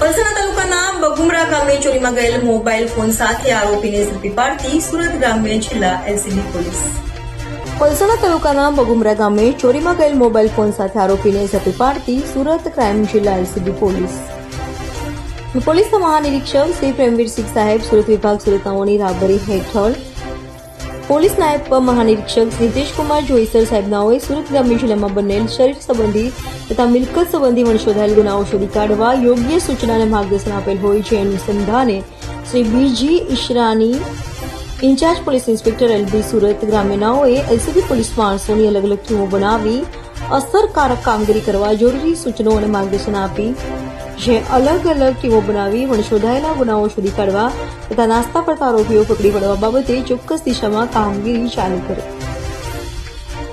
પલસાણા તાલુકાના બગુમરા ગામે ચોરીમાં ગયેલ મોબાઈલ ફોન સાથે આરોપીને ઝડપી પાડતી સુરત ગ્રામ્ય જિલ્લા એલસીબી પોલીસ. પલસાણા તાલુકાના બગુમરા ગામે ચોરીમાં ગયેલ મોબાઈલ ફોન સાથે આરોપીને ઝડપી પાડતી સુરત ક્રાઇમ જિલ્લા એલસીબી પોલીસ. પોલીસના મહાનિરીક્ષક શ્રી પ્રેમવીરસિંહ સાહેબ, સુરત વિભાગ સુરત રાબરી હેઠળ પોલીસ નાયબ મહાનિરીક્ષક નીતિશકુમાર જોઈસર સાહેબનાઓએ સુરત ગ્રામ્ય જિલ્લામાં બનેલ શરીર સંબંધી તથા મિલકત સંબંધી વણશોધાયેલ ગુનાઓ શોધી કાઢવા યોગ્ય સૂચના અને માર્ગદર્શન આપેલ હોય છે. અનુસંધાને Shri B G Ishrani incharge police inspector LB Surat ગ્રામ્યનાઓએ LCB police માણસોની અલગ અલગ ટીમો બનાવી અસરકારક કામગીરી કરવા જરૂરી સૂચનો અને માર્ગદર્શન આપી જે અલગ અલગ ટીમો બનાવી વણશોધાયેલા ગુનાઓ શોધી કાઢવા તથા નાસ્તા પડતા આરોપીઓ પકડી પાડવા બાબતે ચોક્કસ દિશામાં કામગીરી ચાલુ કરી.